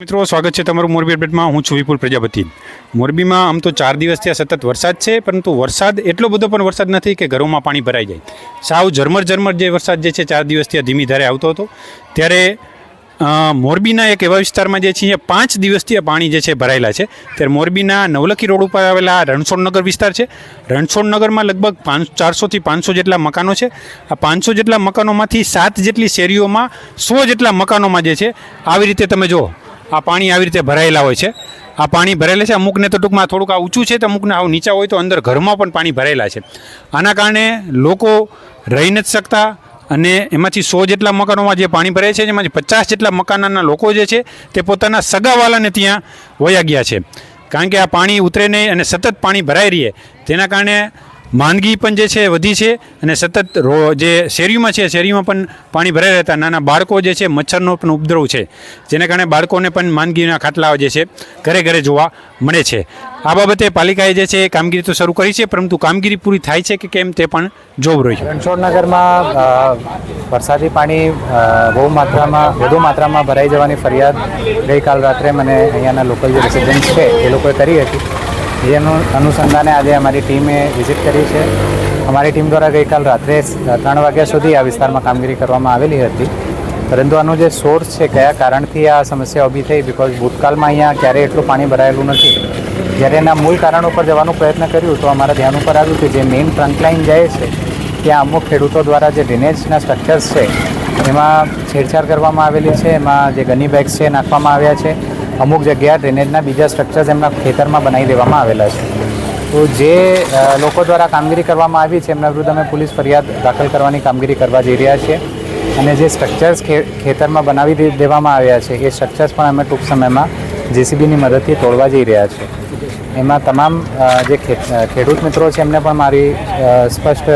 મિત્રો, સ્વાગત છે તમારું મોરબી અપડેટમાં. હું છું વિપુલ પ્રજાપતિ. મોરબીમાં આમ તો ચાર દિવસથી આ સતત વરસાદ છે, પરંતુ વરસાદ એટલો બધો પણ વરસાદ નથી કે ઘરોમાં પાણી ભરાઈ જાય. સાવ ઝરમર ઝરમર જે વરસાદ જે છે, ચાર દિવસથી આ ધીમી ધારે આવતો હતો. ત્યારે મોરબીના એક એવા વિસ્તારમાં જે છે પાંચ દિવસથી પાણી જે છે, ભરાયેલા છે. ત્યારે મોરબીના નવલખી રોડ ઉપર આવેલા રણછોડનગર વિસ્તાર છે. રણછોડનગરમાં લગભગ પાંચ ચારસોથી પાંચસો જેટલા મકાનો છે. આ પાંચસો જેટલા મકાનોમાંથી સાત જેટલી શેરીઓમાં, સો જેટલા મકાનોમાં જે છે, આવી રીતે તમે જુઓ. આ પાણી આવી રીતે ભરાયેલા હોય છે. આ પાણી ભરાયેલા છે. અમુકને તો ટૂંકમાં થોડુંક આ ઊંચું છે તો અમુકને આવું નીચા હોય તો અંદર ઘરમાં પણ પાણી ભરાયેલા છે. આના કારણે લોકો રહી નથી શકતા અને એમાંથી સો જેટલા મકાનોમાં જે પાણી ભરાય છે એમાંથી પચાસ જેટલા મકાનના લોકો જે છે, તે પોતાના સગાવાલાને ત્યાં વયા ગયા છે. કારણ કે આ પાણી ઉતરે નહીં અને સતત પાણી ભરાઈ રહીએ તેના કારણે માંદગી પણ જે છે વધી છે અને સતત રો જે શેરીમાં છે, શેરીમાં પણ પાણી ભરાઈ રહેતા નાના બાળકો જે છે, મચ્છરનો પણ ઉપદ્રવ છે. જેને કારણે બાળકોને પણ માંદગીના ખાટલા જે છે, ઘરે ઘરે જોવા મળે છે. આ બાબતે પાલિકાએ જે છે કામગીરી તો શરૂ કરી છે, પરંતુ કામગીરી પૂરી થાય છે કે કેમ તે પણ જોવું રહ્યું રણછોડનગરમાં વરસાદી પાણી બહુ માત્રામાં, વધુ માત્રામાં ભરાઈ જવાની ફરિયાદ ગઈકાલ રાત્રે મને અહીંયાના લોકલ જે રેસિડેન્ટ છે, એ લોકોએ કરી હતી. જેનું અનુસંધાને આજે અમારી ટીમે વિઝિટ કરી છે. અમારી ટીમ દ્વારા ગઈકાલ રાત્રે ત્રણ વાગ્યા સુધી આ વિસ્તારમાં કામગીરી કરવામાં આવેલી હતી. પરંતુ આનું જે સોર્સ છે, કયા કારણથી આ સમસ્યા ઊભી થઈ બિકોઝ ભૂતકાળમાં અહીંયા ક્યારેય એટલું પાણી ભરાયેલું નથી. જ્યારે એના મૂળ કારણો ઉપર જવાનો પ્રયત્ન કર્યું, તો અમારા ધ્યાન ઉપર આવ્યું કે જે મેઇન ફ્રન્ટલાઇન જાય છે, ત્યાં અમુક ખેડૂતો દ્વારા જે ડ્રેનેજના સ્ટ્રક્ચર્સ છે, એમાં છેડછાડ કરવામાં આવેલી છે, એમાં જે ગની બેગ્સ છે નાખવામાં આવ્યા છે. અમુક જગ્યા ડ્રેનેજના બીજા સ્ટ્રક્ચર્સ એમના ખેતરમાં બનાવી દેવામાં આવેલા છે. તો જે લોકો દ્વારા કામગીરી કરવામાં આવી છે, એમના વિરુદ્ધ અમે પોલીસ ફરિયાદ દાખલ કરવાની કામગીરી કરવા જઈ રહ્યા છીએ. અને જે સ્ટ્રક્ચર્સ ખેતરમાં બનાવી દેવામાં આવ્યા છે, એ સ્ટ્રક્ચર્સ પણ અમે ટૂંક સમયમાં જેસીબીની મદદથી તોડવા જઈ રહ્યા છીએ. એમાં તમામ જે ખેડૂત મિત્રો છે, એમને પણ મારી સ્પષ્ટ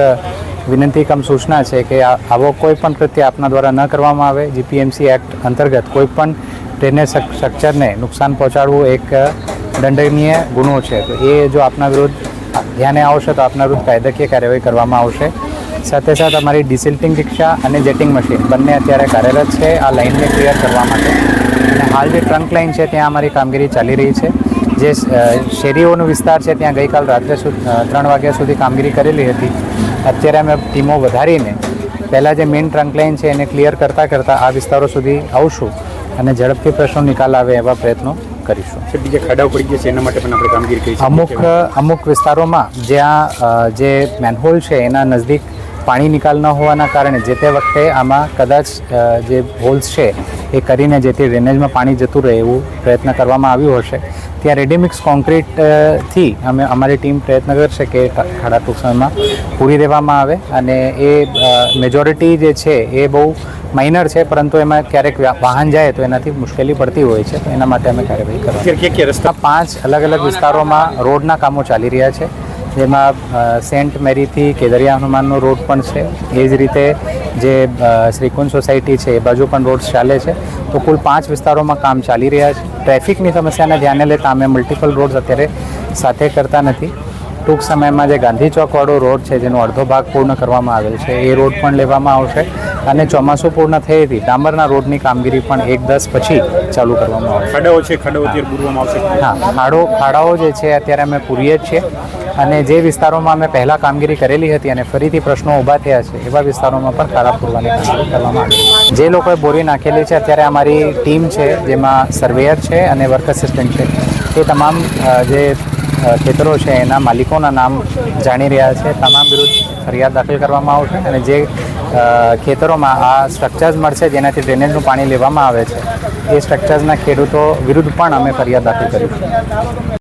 વિનંતી કમ સૂચના છે કે આવો કોઈ પણ કૃત્ય આપના દ્વારા ન કરવામાં આવે. જીપીએમસી એક્ટ અંતર્ગત કોઈ પણ સ્ટ્રક- સ્ટ્રક્ચરને નુકસાન પહોંચાડવું એક દંડનીય ગુનો છે. તો એ જો આપના વિરુદ્ધ ધ્યાને આવશે તો આપના વિરુદ્ધ કાયદાકીય કાર્યવાહી કરવામાં આવશે. સાથે સાથે અમારી ડિસિલ્ટિંગ રિક્ષા અને જેટિંગ મશીન બંને અત્યારે કાર્યરત છે. આ લાઇનને ક્લિયર કરવા માટે. અને હાલ જે ટ્રંક લાઇન છે, ત્યાં અમારી કામગીરી ચાલી રહી છે. જે શેરીઓનો વિસ્તાર છે, ત્યાં ગઈકાલ રાત્રે ત્રણ વાગ્યા સુધી કામગીરી કરેલી હતી. અત્યારે અમે ટીમો વધારીને પહેલાં જે મેઇન ટ્રંક લાઇન છે, એને ક્લિયર કરતાં કરતાં આ વિસ્તારો સુધી આવશું. અને ઝડપથી પ્રશ્નો નિકાલ આવે એવા પ્રયત્નો કરીશું. બીજા ખાડાઓ પડી ગયા છે એના માટે પણ આપણે કામગીરી કરી અમુક અમુક વિસ્તારોમાં જ્યાં જે મેનહોલ છે એના નજદીક પાણી નિકાલ ન હોવાના કારણે જે તે વખતે આમાં કદાચ જે હોલ્સ છે એ કરીને જે તે ડ્રેનેજમાં પાણી જતું રહે એવું પ્રયત્ન કરવામાં આવ્યું હશે. ત્યાં રેડીમિક્સ કોન્ક્રીટથી અમે અમારી ટીમ પ્રયત્ન કરશે કે ખાડા ટૂંક સમયમાં પૂરી દેવામાં આવે. અને એ મેજોરિટી જે છે એ બહુ માઇનર છે પરંતુ એમાં ક્યારેક વાહન જાય તો એનાથી મુશ્કેલી પડતી હોય છે. તો એના માટે અમે કાર્યવાહી કરવા રસ્તા? પાંચ અલગ અલગ વિસ્તારોમાં રોડના કામો ચાલી રહ્યા છે. જેમાં સેન્ટ મેરીથી કેદરિયા હનુમાનનો રોડ પણ છે. એ જ રીતે જે શ્રીકુંજ સોસાયટી છે એ બાજુ પણ રોડ ચાલે છે. તો કુલ પાંચ વિસ્તારોમાં કામ ચાલી રહ્યા છે. ટ્રાફિકની સમસ્યાને ધ્યાને લેતા અમે મલ્ટિપલ રોડ્સ અત્યારે સાથે કરતા નથી. ટૂંક સમયમાં જે ગાંધી ચોકવાળો રોડ છે, જેનો અડધો ભાગ પૂર્ણ કરવામાં આવેલ છે, એ રોડ પણ લેવામાં આવશે. અને ચોમાસું પૂર્ણ થયેથી ડામરના રોડની કામગીરી પણ એક દસ પછી ચાલુ કરવામાં આવશે. ખાડાઓ છે ખાડાઓ અત્યારે પૂરવામાં આવશે. હા ખાડો ખાડાઓ જે છે અત્યારે અમે પૂરીએ જ છીએ. અને જે વિસ્તારોમાં અમે પહેલાં કામગીરી કરેલી હતી અને ફરીથી પ્રશ્નો ઊભા થયા છે એવા વિસ્તારોમાં પણ ખાડા પૂરવાની કામગીરી કરવામાં આવી જે લોકોએ બોરી નાખેલી છે અત્યારે અમારી ટીમ છે જેમાં સર્વેયર છે અને વર્ક અસિસ્ટન્ટ છે. એ તમામ જે ખેતરો છે એના માલિકોના નામ જાણી રહ્યા છે. તમામ વિરુદ્ધ ફરિયાદ દાખલ કરવામાં આવશે અને જે ખેતરોમાં આ સ્ટ્રક્ચર્સ મળશે જેનાથી ડ્રેનેજનું પાણી લેવામાં આવે છે, એ સ્ટ્રક્ચર્સના ખેડૂતો વિરુદ્ધ પણ અમે ફરિયાદ દાખલ કરીશું